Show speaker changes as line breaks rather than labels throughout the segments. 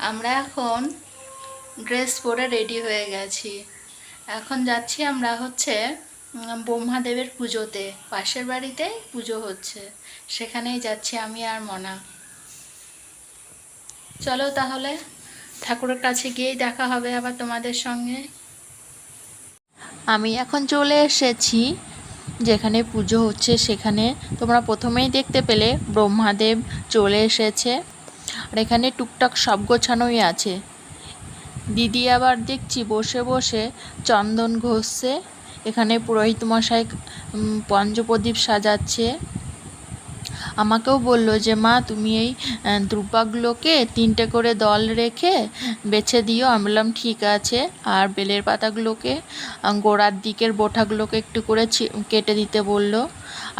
আমরা এখন ড্রেস পরে রেডি হয়ে গেছি। এখন যাচ্ছি আমরা হচ্ছে ব্রহ্মাদেবের পুজোতে। পাশের বাড়িতে পুজো হচ্ছে। সেখানেই যাচ্ছি আমি আর মনা। চলো তাহলে, ঠাকুরের কাছে গিয়েই দেখা হবে আবার তোমাদের সঙ্গে। আমি এখন চলে এসেছি, যেখানে পুজো হচ্ছে সেখানে। তোমরা প্রথমেই দেখতে পেলে ব্রহ্মাদেব চলে এসেছে। আর এখানে টুকটাক সব গোছানোই আছে। দিদি আবার দেখছি বসে বসে চন্দন ঘষছে। এখানে পুরোহিত মশাই পঞ্চপ্রদীপ সাজাচ্ছে। আমাকেও বলল যে, মা, তুমি এই দ্রুপাগুলোকে তিনটে করে দল রেখে বেছে দিও। আমি বললাম, ঠিক আছে। আর বেলের পাতাগুলোকে, গোড়ার দিকের বোঠাগুলোকে একটু করে কেটে দিতে বলল।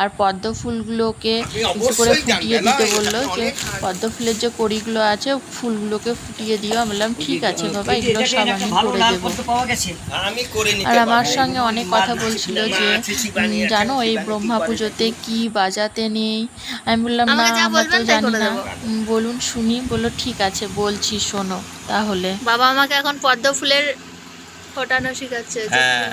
আর পদ্ম ফুলগুলোকে কিছু করে ফুটিয়ে দিতে বলল যে পদ্ম ফুলের যে কড়িগুলো আছে ফুলগুলোকে ফুটিয়ে দিও। আমি বললাম ঠিক আছে বাবা এগুলো সব আমি করে দেবো আর আমার সঙ্গে অনেক কথা বলছিল যে জানো এই ব্রহ্মা পুজোতে? কি বাজাতে নেই? আমি বললাম না আমরা তো জানি না। বলুন শুনি বলল ঠিক আছে বলছি শোনো তাহলে।
বাবা আমাকে এখন পদ্ম ফুলের ফোটানো শেখাচ্ছে।
হ্যাঁ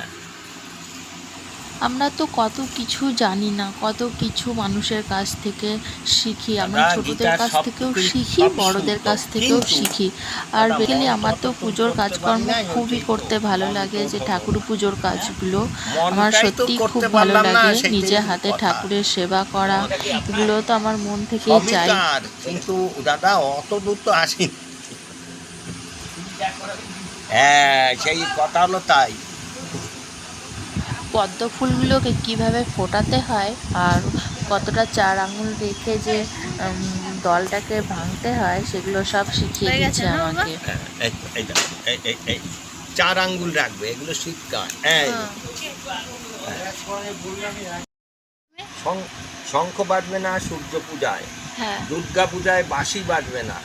আমরা তো কত কিছু জানি না কত কিছু মানুষের কাছ থেকে শিখি। আমরা ছোটদের কাছ থেকেও শিখি বড়দের কাছ থেকেও শিখি। আর
আমরা
আমার তো পুজোর কাজকর্ম খুবই করতে ভালো লাগে যে ঠাকুর পুজোর কাজগুলো আমার সত্যি খুব ভালো লাগে। নিজে হাতে ঠাকুরের সেবা করা এগুলো তো আমার মন থেকেই
সবই
চাই
কিন্তু দাদা অত দূর তো আসি হ্যাঁ সেই কথা হলো তাই।
পদ্ম ফুলগুলোকে কীভাবে ফোটাতে হয় আর কতটা চার আঙুল রেখে যে দলটাকে ভাঙতে হয় সেগুলো সব শিখিয়ে
গেছে
দিচ্ছে আমাকে।
হ্যাঁ, চার আঙ্গুল রাখবে এগুলো শীতকাল এই। শঙ্খ বাজবে না সূর্য পূজায়।
হ্যাঁ।
দুর্গা পূজায় বাঁশি বাজবে না।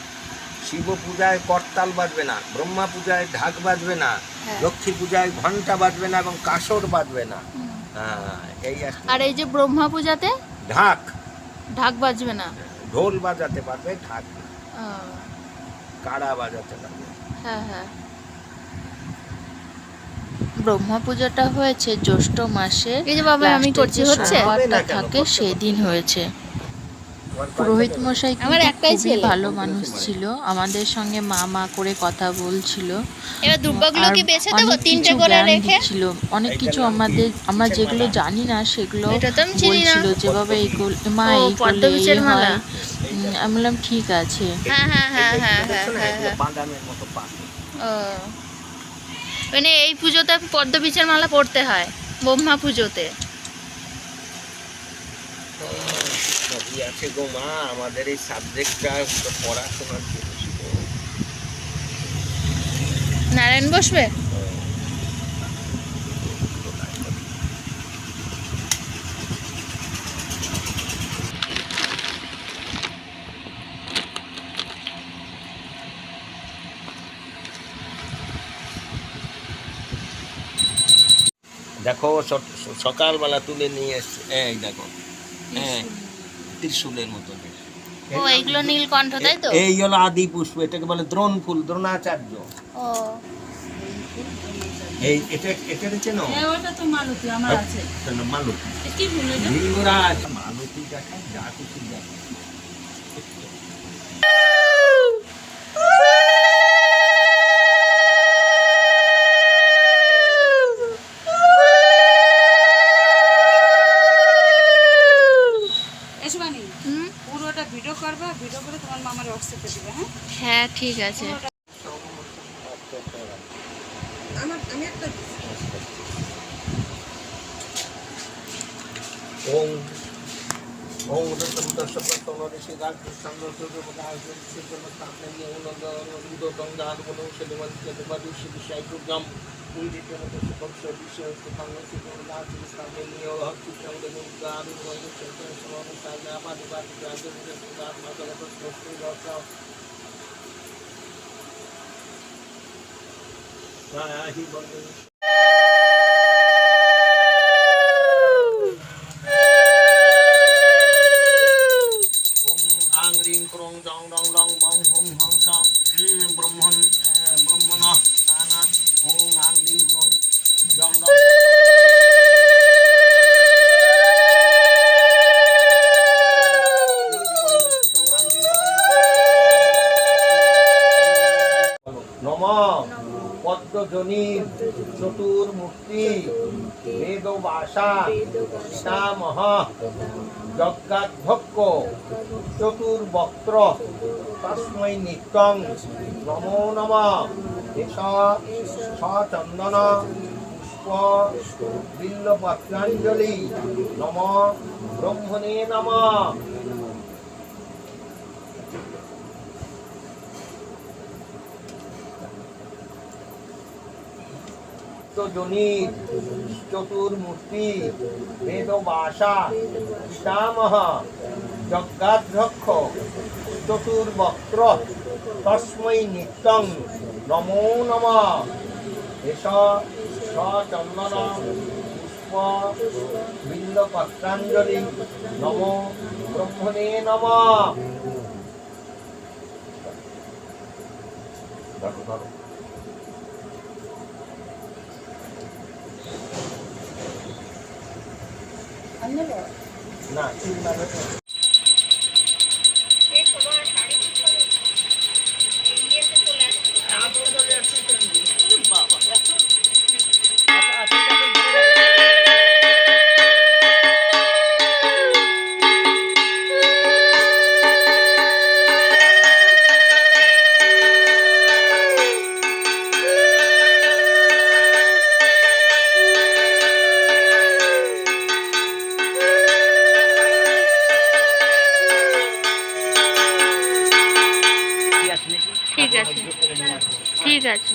শিব পূজায় করতাল বাজবে না ব্রহ্মা পূজায় ঢাক বাজবে না
হ্যাঁ।
লক্ষ্মী পূজায় ঘণ্টা বাজবে না এবং কাসর বাজবে না। হ্যাঁ, এই
আর এই যে ব্রহ্মা পূজাতে
ঢাক।
ঢাক বাজবে না।
ঢোল বাজাতে পারবে ঢাক। কাড়া বাজাতে পারবে।
হ্যাঁ হ্যাঁ। ব্রহ্মা পূজাটা হয়েছে জ্যৈষ্ঠ মাসে
এই যে বাবা আমি করছি হচ্ছে?
থাকে সেদিন হয়েছে। পুরোহিত মশাই
আমার একটাই ছেলে।
ভালো মানুষ ছিল। আমাদের সঙ্গে মা মা করে কথা বলছিল।
এবার দুর্বাগুলো
আর
কি বেছে দেবো তিনটে করে রেখে।
দিচ্ছিল। অনেক কিছু আমাদের আমরা যেগুলো জানি না সেগুলো। বলছিল যেভাবে এইগুলো মা এই করলে এই
মালা।
হয়। উম, আমি বললাম ঠিক আছে।
হ্যাঁ হ্যাঁ হ্যাঁ হ্যাঁ হ্যাঁ হ্যাঁ হ্যাঁ। মানে এই পুজোতে পদ্ম বীজের মালা পড়তে হয় ব্রহ্মা পুজোতে।
সবই আছে গো মা আমাদের এই সাবজেক্টটা পড়াশোনার।
নারায়ণ বসবে?
দেখো সকালবেলা তুলে নিয়ে এসছে। এই দেখো। ত্রিশুলের মতো
ও এইগুলো নীলকণ্ঠ তাই তো?
এই হলো আদি পুষ্প এটাকে বলে দ্রোণ ফুল দ্রোণাচার্য।
ও।
এই এটা এটা চেনো
ওটা তো মালতী আমার আছে।
কেন, মালতী।
কি ফুল এটা
মালতী দেখা যা কিছু দেখা
এসো বানি
হুম
পুরোটা ভিডিও করবা ভিডিও করে তোমার মামার হোয়াটসঅ্যাপে দিবে হ্যাঁ?
হ্যাঁ ঠিক আছে।
আমার আমি একটা
ওম ওম রতম দশম তম ঋষি রাজ কৃষ্ণ সূর্য প্রকাশ সূর্য স্থাপনে নিয়ে উনন্দ উন্দ গঙ্গা অনুমন সেতু মধ্যে দেবাদু শিবি সাইকুগম উইদিত মত সুপক্ষ বিষয় grabe po yung center sa mga kusal na pa, di ba? Di grabe po yung kusal, magalabas po yung workout. Mahahibang yun. পদ্মজনীর চতুর্মূর্তি বেদবাসা পিতামহ যজ্ঞাধ্যক্ষ, চতুর্বক্ত্র, তস্মৈ নিত্যং, নমো নম এষ সচন্দন, পুষ্প, বিল্লপত্রাঞ্জলি, নম ব্রহ্মণে নম। জনিত চতুর্মূর্তি, বেদবাসা, পিতামহ, যজ্ঞাধ্যক্ষ চতুর্বক্ত্র তস্মৈ নিত্যং, নমো নম। এষ সচন্দন পুষ্প বিল্লপত্রাঞ্জলি নম ব্রহ্মণে নম। ধরো ধরো না চিন্তা
ঠিক আছে। ঠিক আছে।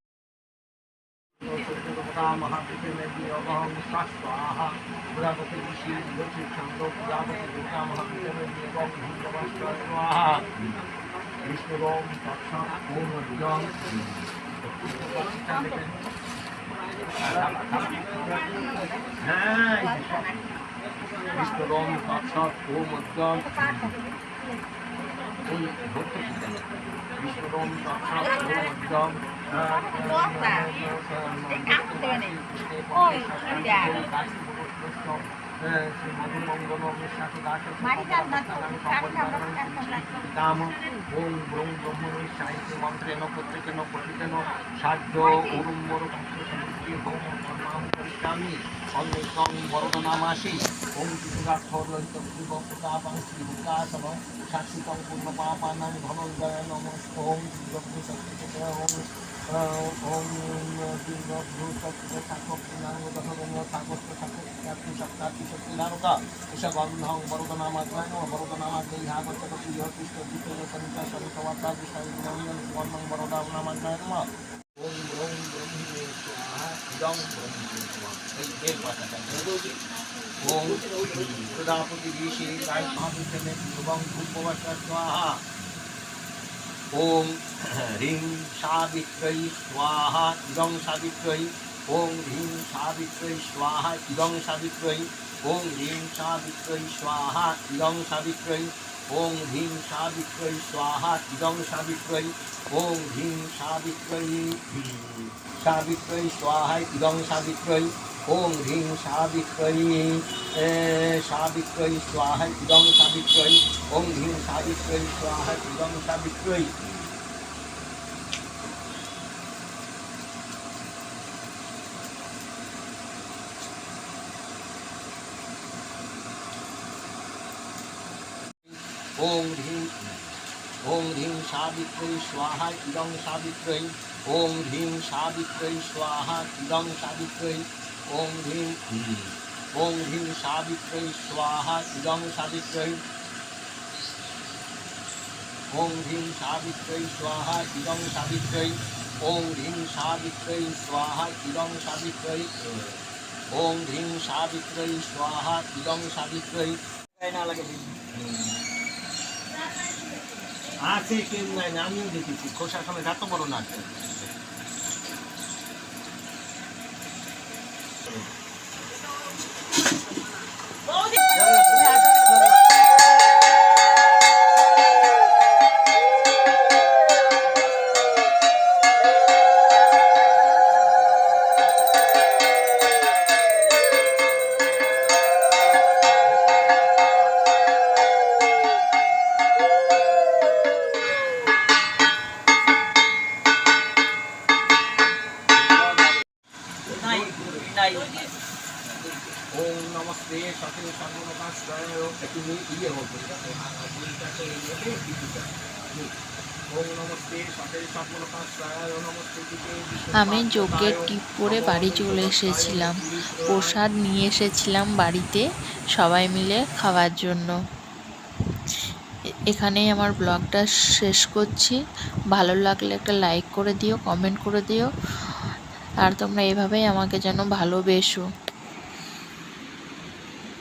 ওম হ্যাঁ বিষ্ণুরম সাক্ষাৎ ওম অজ্ঞান ওই ভক্ত বিষ্ণুরম সাক্ষাৎ ওম অজ্ঞান কাম ওম ব্রং ব্রহ্মণি সাহিত্য মন্ত্রেণ পত্রিকেন পঠিতেন ওরম হোম কর্মাহম করিষ্যামি অন্বেষং বরদনামাসি ওম ত্রিপুরাক্ষরলিত প্রতাপাং শ্রী বিকাশম শাশ্বতং পূর্ণপাপানাং ধনঞ্জয় নম ওম ব্রহ্ম সত্যি ওম ওম দীর্ঘভূ तं वरुणनामासि ॐ शिशुराक्षोरलितभूतापं श्रीभूतासवं शाश्वतं पूर्णपापानां भवदय नमः ॐ श्रीभूतस्य ॐ ॐ श्रीभूतस्य ऋषगन्धं वरुदनामाग्राय नमः वरुदनामाग्रह्यागच्छति यः कृष्णदीपेन सञ्चाशरुतवार्ता कृष्णविज्ञानं वर्मं वरुदानामाग्राय नमः স্বাহা এই এর পাতাটা ওম প্রজাপতি ঋষি রায় মহাবিদ্যালয় এবং ভূপবাসা স্বাহা ওম হ্রিং সাবিত্রৈ স্বাহা ইদং সাবিত্রৈ ওম হ্রিং সাবিত্রৈ স্বাহা ইদং সাবিত্রৈ ওম হ্রিং সাবিত্রৈ স্বাহা ইদং সাবিত্রৈ ওম হ্রিং সাবিত্রৈ স্বাহা ইদং সাবিত্রৈ ওম হ্রিং সাবিত্রৈ সাবিত্রৈ স্বাহা ইদং সাবিত্রৈ ওম হ্রিং সাবিত্রয়ী এ, সাবিত্রয়ী স্বাহা ইদং সাবিত্রয়ী ওম হ্রিং সাবিত্রয়ী স্বাহা ইদং সাবিত্রয়ী। ওম হ্রিং। ওম হ্রিং সাবিত্রয়ী স্বাহা ইদং সাবিত্রয়ী। ওম হ্রিং সাবিত্রয়ী স্বাহা ইদং সাবিত্রয়ী। ওম হ্রিং ওম হ্রিং সাবিত্রয়ী স্বাহা ইদং সাবিত্রয়ী। ওম হ্রিং সাবিত্রয়ী স্বাহা ইদং সাবিত্রয়ী। ওম হ্রিং সাবিত্রয়ী স্বাহা ইদং সাবিত্রয়ী। ওম হ্রিং সাবিত্রয়ী স্বাহা ইদং সাবিত্রয়ী। না লাগে। আছে কেউ নাই আমিও দেখেছি। খোসার সময় এত বড় নাচ
আমি যজ্ঞের টিপ পরে বাড়ি চলে এসেছিলাম? প্রসাদ নিয়ে এসেছিলাম বাড়িতে সবাই মিলে খাওয়ার জন্য। এখানেই আমার ব্লগটা শেষ করছি। ভালো লাগলে একটা লাইক করে দিও কমেন্ট করে দিও। আর তোমরা এভাবেই আমাকে যেন ভালোবেসো।